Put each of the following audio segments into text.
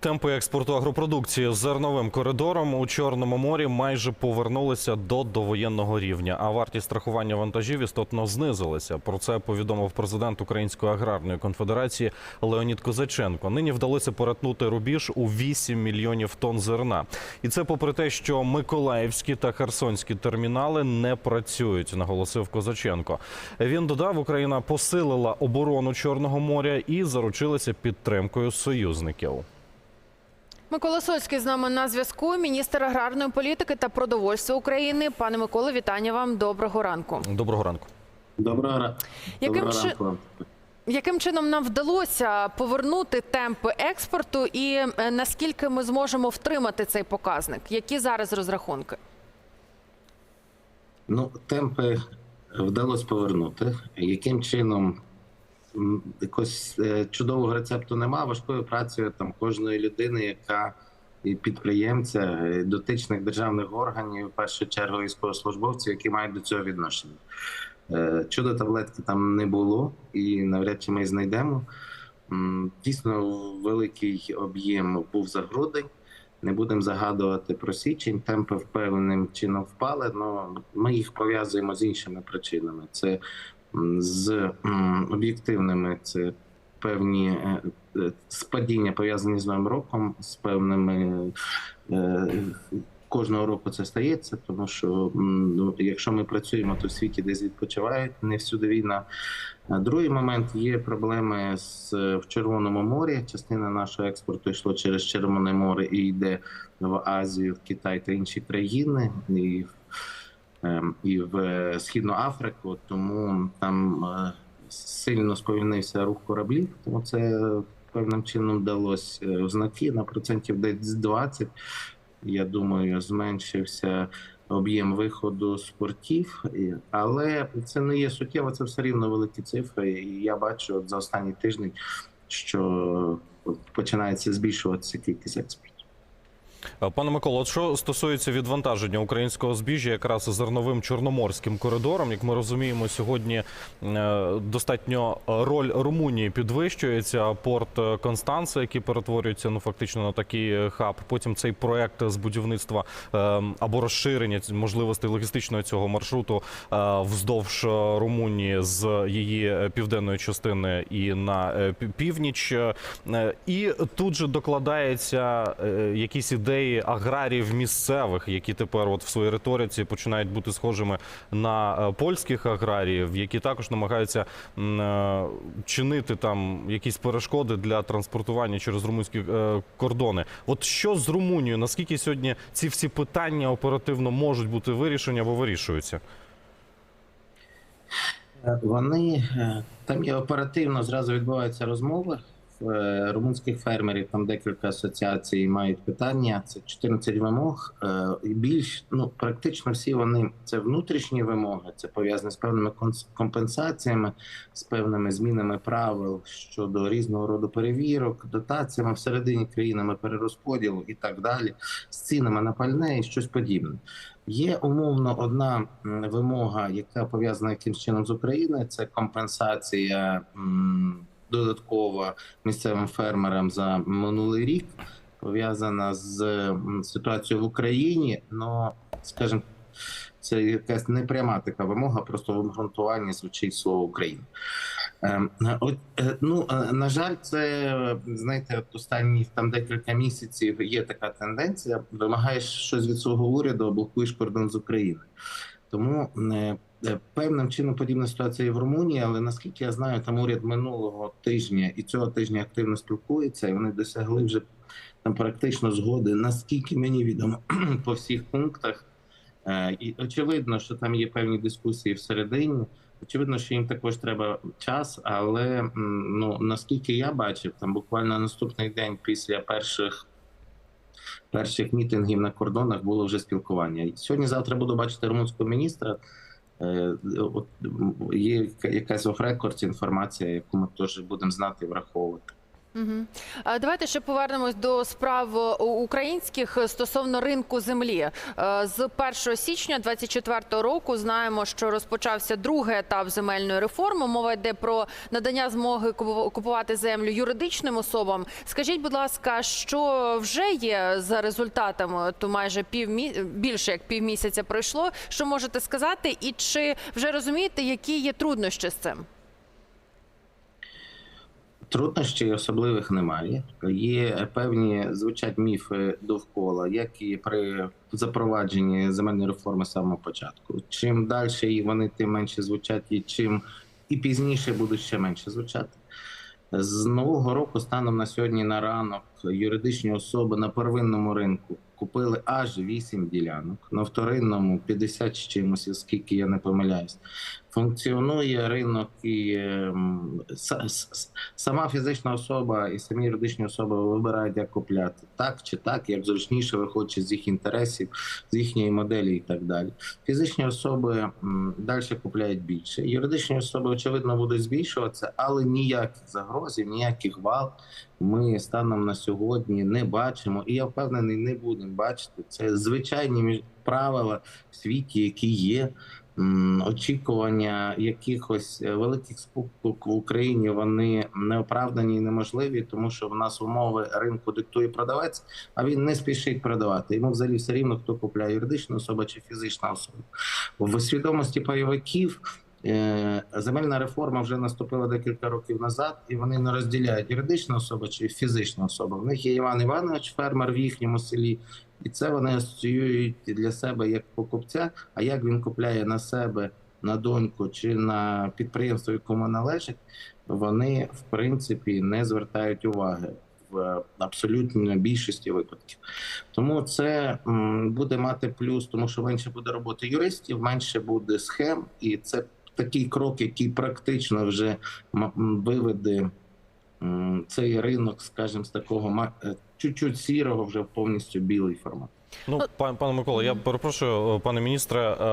Темпи експорту агропродукції з зерновим коридором у Чорному морі майже повернулися до довоєнного рівня, а вартість страхування вантажів істотно знизилася. Про це повідомив президент Української аграрної конфедерації Леонід Козаченко. Нині вдалося перетнути рубіж у 8 мільйонів тонн зерна. І це попри те, що Миколаївські та Херсонські термінали не працюють, наголосив Козаченко. Він додав, Україна посилила оборону Чорного моря і заручилася підтримкою союзників. Микола Сольський з нами на зв'язку. Міністр аграрної політики та продовольства України. Пане Миколо, вітання вам. Доброго ранку. Доброго ранку. Доброго ра- Яким чи- ранку. Яким чином нам вдалося повернути темпи експорту, і е, наскільки ми зможемо втримати цей показник? Які зараз розрахунки? Ну, темпи вдалося повернути. Яким чином якось е, чудового рецепту немає. Важкою працею там кожної людини, яка і підприємця, е, дотичних державних органів, в першу чергу військовослужбовців, які мають до цього відношення. Е, Чудо таблетки там не було, і навряд чи ми знайдемо. Дійсно, великий об'єм був за грудень. Не будемо загадувати про січень. Темпи впевненим чином впали. але ми їх пов'язуємо з іншими причинами. Це з об'єктивними, це певні е, е, спадіння пов'язані з новим роком, з певними е, кожного року це стається, тому що ну, якщо ми працюємо, то в світі десь відпочивають, не всюди війна. Другий момент є проблеми з в Червоному морі. Частина нашого експорту йшло через Червоне море і йде в Азію, в Китай та інші країни. І і в е, Східну Африку, тому там е, сильно сповільнився рух кораблів, тому це певним чином вдалося е, в знаки на процентів десь 20. Я думаю, зменшився об'єм виходу з портів, але це не є суттєво, це все рівно великі цифри. І я бачу от за останній тиждень, що починається збільшуватися кількість експорту. Е, Пане Миколо, що стосується відвантаження українського збіжжя якраз зерновим чорноморським коридором, як ми розуміємо, сьогодні е, достатньо роль Румунії підвищується. Порт е, Констанца, який перетворюється ну фактично на такий е, хаб. Потім цей проект з будівництва е, або розширення можливостей логістичного цього маршруту е, вздовж е, Румунії з її е, південної частини і на е, північ. Е, І тут же докладається е, якісь ідеї аграріїв місцевих, які тепер от в своїй риториці починають бути схожими на е, польських аграріїв, які також намагаються е, чинити там якісь перешкоди для транспортування через румунські е, кордони. От що з Румунією? Наскільки сьогодні ці всі питання оперативно можуть бути вирішені або вирішуються? Вони там є оперативно зразу відбуваються розмови. Е, румунських фермерів там декілька асоціацій мають питання. Це 14 вимог. е, більш ну практично всі вони це внутрішні вимоги, це пов'язане з певними компенсаціями, з певними змінами правил щодо різного роду перевірок, дотаціями всередині країнами перерозподілу і так далі, з цінами на пальне і щось подібне. Є умовно одна вимога, яка пов'язана якимсь чином з Україною. Це компенсація м, додаткова місцевим фермерам за минулий рік, пов'язана з ситуацією в Україні. Ну, скажімо, це якась непряма така вимога, просто в обґрунтуванні звучить слово Україна. Ем, От, е, ну, е, на жаль, це знаєте, от останні там декілька місяців є така тенденція. Вимагаєш щось від свого уряду, а блокуєш кордон з України. Тому е, певним чином подібна ситуація і в Румунії, але наскільки я знаю, там уряд минулого тижня і цього тижня активно спілкується, і вони досягли вже там практично згоди, наскільки мені відомо по всіх пунктах. Е, І очевидно, що там є певні дискусії всередині. Очевидно, що їм також треба час, але ну наскільки я бачив, там буквально наступний день після перших перших мітингів на кордонах було вже спілкування. Сьогодні завтра буду бачити румунського міністра. Е, От є якась в рекорд інформація, яку ми теж будемо знати і враховувати. А Давайте ще повернемось до справ е, українських стосовно ринку землі. Е, З 1 січня 2024 року знаємо, що розпочався другий етап земельної реформи. Мова йде про надання змоги купувати землю юридичним особам. Скажіть, будь ласка, що вже є за результатами? То майже півмі... більше як півмісяця пройшло. Що можете сказати, і чи вже розумієте, які є труднощі з цим? Труднощів особливих немає. Є певні звучать міфи довкола, як і при запровадженні земельної реформи з самого початку. Чим далі вони, тим менше звучать, і чим і пізніше будуть ще менше звучати. З нового року, станом на сьогодні на ранок, юридичні особи на первинному ринку купили аж 8 ділянок, на вторинному 50 з чимось, оскільки я не помиляюсь. Функціонує ринок і ем, сама фізична особа і самі юридичні особи вибирають, як купляти так чи так, як зручніше виходячи з їх інтересів, з їхньої моделі і так далі. Фізичні особи далі купляють більше. Юридичні особи, очевидно, будуть збільшуватися, але ніяких загрозів, ніяких вал ми станом на сьогодні не бачимо. І я впевнений, не будемо бачити. Це звичайні правила в світі, які є. Очікування якихось е, великих спукок в Україні вони неоправдані і неможливі, тому що в нас умови ринку диктує продавець, а він не спішить продавати. Йому взагалі все рівно, хто купляє юридична особа чи фізична особа. В свідомості пайовиків земельна реформа вже наступила декілька років назад, і вони не розділяють юридична особа чи фізична особа. В них є Іван Іванович, фермер в їхньому селі, і це вони асоціюють для себе як покупця. А як він купляє на себе, на доньку чи на підприємство, якому належить, вони в принципі не звертають уваги в абсолютно більшості випадків. Тому це буде мати плюс, тому що менше буде роботи юристів, менше буде схем, і це такий крок, який практично вже виведе цей ринок, скажімо, з такого е, чуть-чуть сірого вже в повністю білий формат. Ну, пан, пане Микола, я перепрошую, е, пане міністре. е,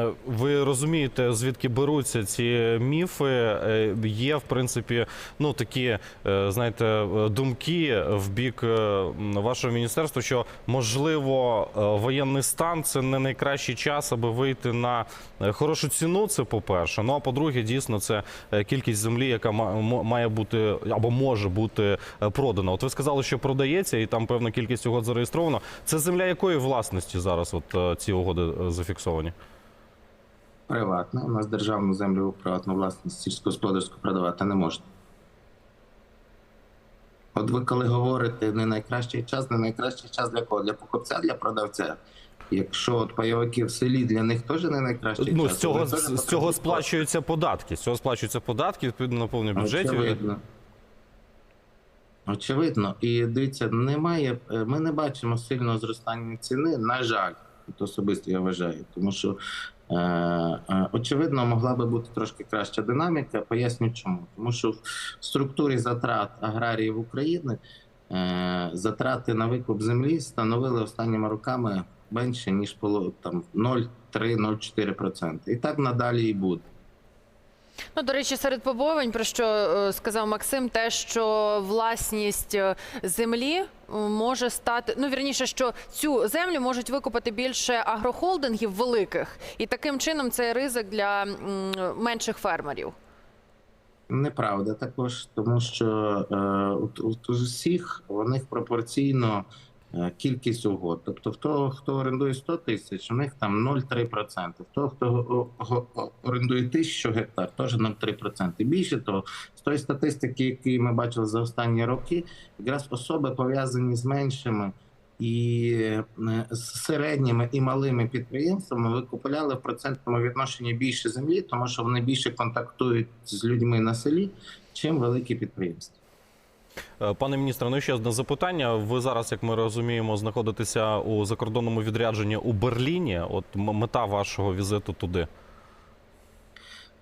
е, Ви розумієте, звідки беруться ці міфи? Е, Є, в принципі, ну такі, е, знаєте, е, думки в бік е, вашого міністерства, що можливо е, воєнний стан це не найкращий час, аби вийти на е, хорошу ціну. Це по-перше. Ну а по-друге, дійсно, це е, кількість землі, яка ма- має бути або може бути е, продана. От ви сказали, що продається, і там певна кількість угод зареєстровано. Це земля якої власності зараз? От е, ці угоди е, зафіксовані? Приватна. У нас державну землю у приватну власність сільськогосподарську продавати не можна. От ви коли говорите не найкращий час, не найкращий час для кого? Для покупця, для продавця. Якщо от пайовики в селі для них теж не найкращий Ну час. з цього з, з цього сплачуються податки. З цього сплачуються податки відповідно на повний бюджеті. Очевидно. Очевидно. І дивіться, немає. е, Ми не бачимо сильного зростання ціни. На жаль, От особисто я вважаю, тому що е, е, очевидно могла би бути трошки краща динаміка. Поясню чому. Тому що в структурі затрат аграріїв України е, затрати на викуп землі становили останніми роками менше ніж поло- там 0,3-0,4%. І так надалі і буде. Ну, до речі, серед побоювань, про що е, сказав Максим, те, що власність е, землі е, може стати, ну вірніше, що цю землю можуть викупити більше агрохолдингів великих, і таким чином це ризик для менших фермерів. Неправда також, тому що е, от, от у всіх у них пропорційно кількість угод. Тобто, того, хто орендує 100 тисяч, у них там 0,3%. В того, хто о- о- о- орендує тисячу гектар, теж 0,3%. І більше того, з тої статистики, які ми бачили за останні роки, якраз особи пов'язані з меншими. І е, з середніми і малими підприємствами ви купували в процентному відношенні більше землі, тому що вони більше контактують з людьми на селі, чим великі підприємства. Е, Пане міністре, ну ще одне запитання. Ви зараз, як ми розуміємо, знаходитеся у закордонному відрядженні у Берліні. От мета вашого візиту туди.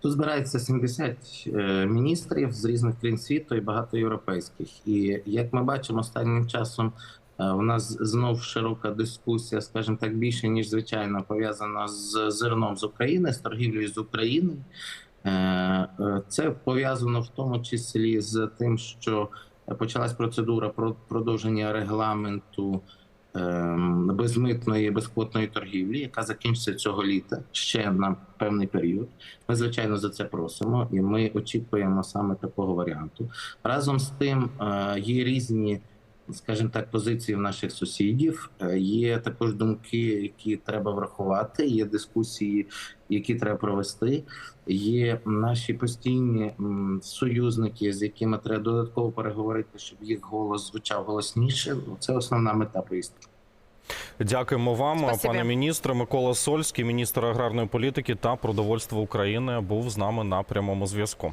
Тут збирається 70 е, міністрів з різних країн світу і багато європейських. І як ми бачимо, останнім часом е, у нас знов широка дискусія, скажімо так, більше ніж звичайно, пов'язана з зерном з України, з торгівлею з Україною. Е, Це пов'язано в тому числі з тим, що почалась процедура про продовження регламенту ем, безмитної безквотної торгівлі, яка закінчиться цього літа ще на певний період. Ми звичайно за це просимо, і ми очікуємо саме такого варіанту. Разом з тим е, є різні, скажімо так, позиції в наших сусідів. Е, Є також думки, які треба врахувати. Є дискусії, які треба провести. Є наші постійні союзники, з якими треба додатково переговорити, щоб їх голос звучав голосніше. Це основна мета поїздки. Дякуємо вам, Спасибі. пане міністре. Микола Сольський, міністр аграрної політики та продовольства України, був з нами на прямому зв'язку.